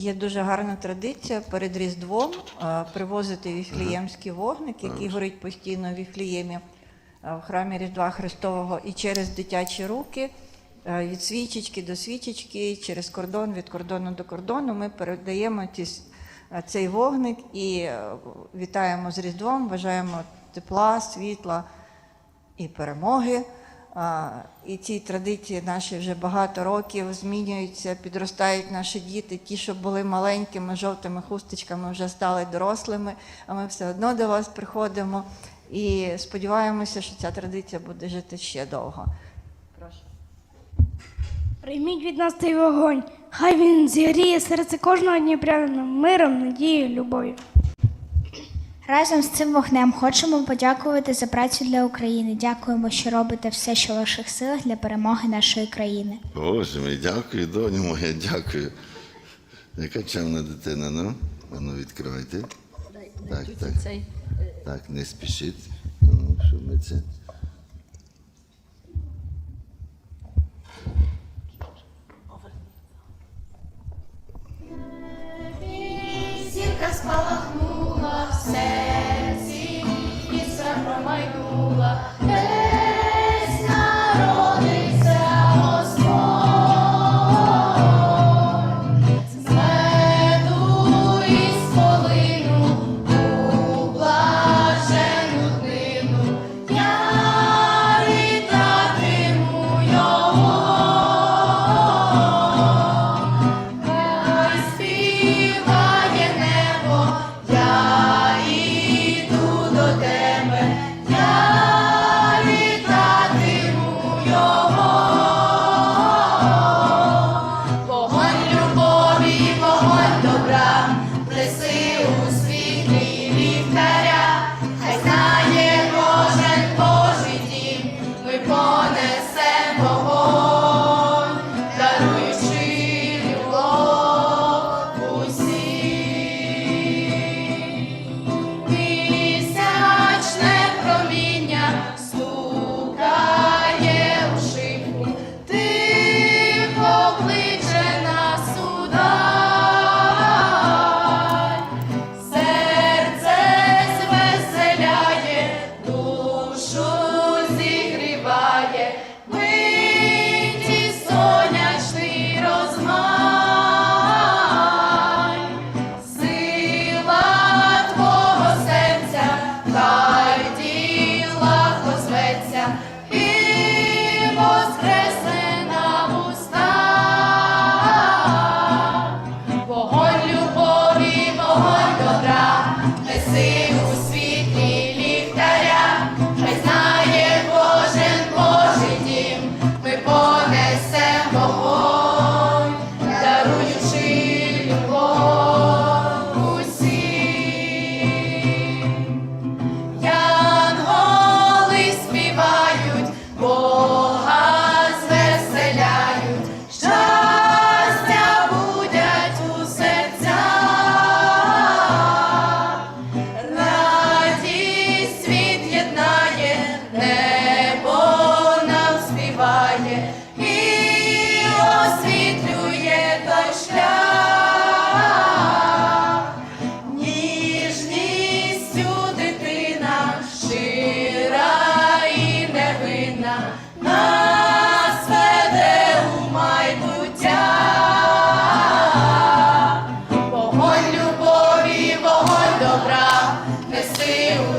Є дуже гарна традиція перед Різдвом привозити віфліємський вогник, який горить постійно в Віфліємі в храмі Різдва Христового, і через дитячі руки, від свічечки до свічечки, через кордон, від кордону до кордону, ми передаємо цей вогник і вітаємо з Різдвом, бажаємо тепла, світла і перемоги. І ці традиції наші вже багато років змінюються, підростають наші діти. Ті, що були маленькими жовтими хусточками, вже стали дорослими, а ми все одно до вас приходимо і сподіваємося, що ця традиція буде жити ще довго. Прошу. Прийміть від нас цей вогонь. Хай він зігріє серце кожного дніпрянина миром, надією, любов'ю. Разом з цим вогнем хочемо подякувати за працю для України. Дякуємо, що робите все, що в ваших силах для перемоги нашої країни. Боже мій, дякую, доню моя, дякую. Яка чемна дитина, ну? А ну відкривайте. Так, так. Так, не спішіть, тому що ми це.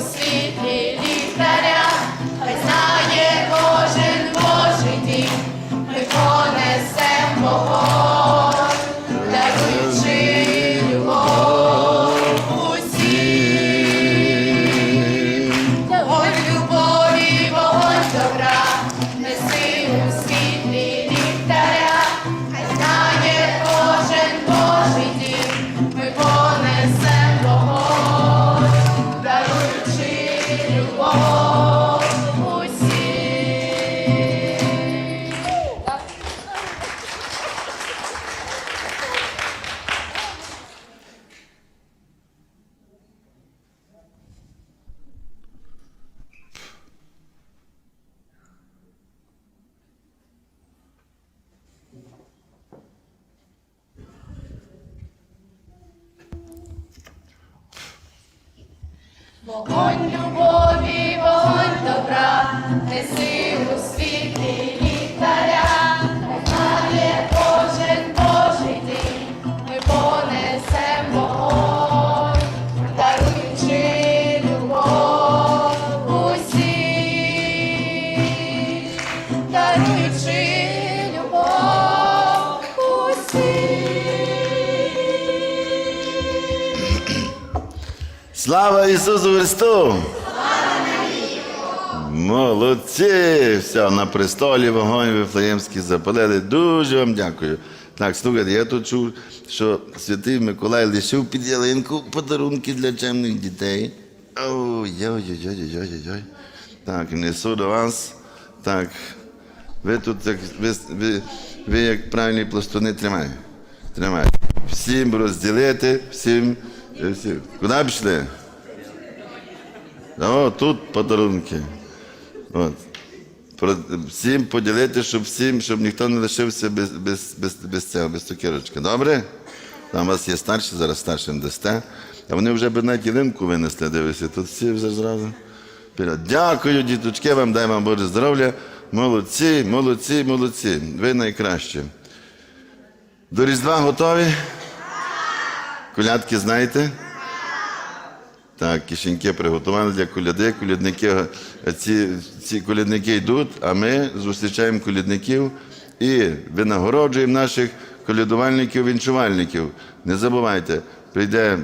Неси Вогонь любові, вогонь добра, неси у світлі Слава Ісусу Христу! Молодці! Все, на престолі вогонь Вифлеємський запалили. Дуже вам дякую. Так, слухайте, я тут чув, що святий Миколай лишив під ялинку подарунки для чемних дітей. Ой-ой-ой-ой-ой-ой. Так, несу до вас. Так. Ви тут як, ви, ви, ви як правильні пластуни тримаєте. Тримайте. Всім розділити, всім. Куди пішли? О, тут подарунки. От. Всім поділити, щоб всім, щоб ніхто не лишився без, без, без, без цього, без цукерочки. Добре? Там у вас є старші, зараз старшим дасте. А вони вже б навіть ялинку винесли, дивися. Тут всі вже зразу. Дякую, діточки, вам дай вам Боже здоров'я. Молодці, молодці, молодці. Ви найкращі. До Різдва готові? Колядки знаєте? Так, кишеньки приготували для коляди. Колядники, ці, ці колядники йдуть, а ми зустрічаємо колядників і винагороджуємо наших колядувальників, вінчувальників. Не забувайте, прийде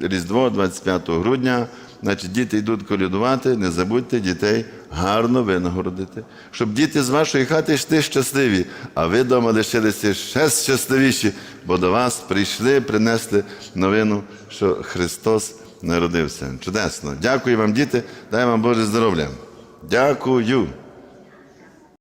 Різдво 25 грудня, значить діти йдуть колядувати, не забудьте дітей гарно винагородити, щоб діти з вашої хати йшли щасливі, а ви вдома лишилися ще щасливіші, бо до вас прийшли, принесли новину, що Христос народився. Чудесно. Дякую вам, діти, дай вам Боже здоров'я. Дякую.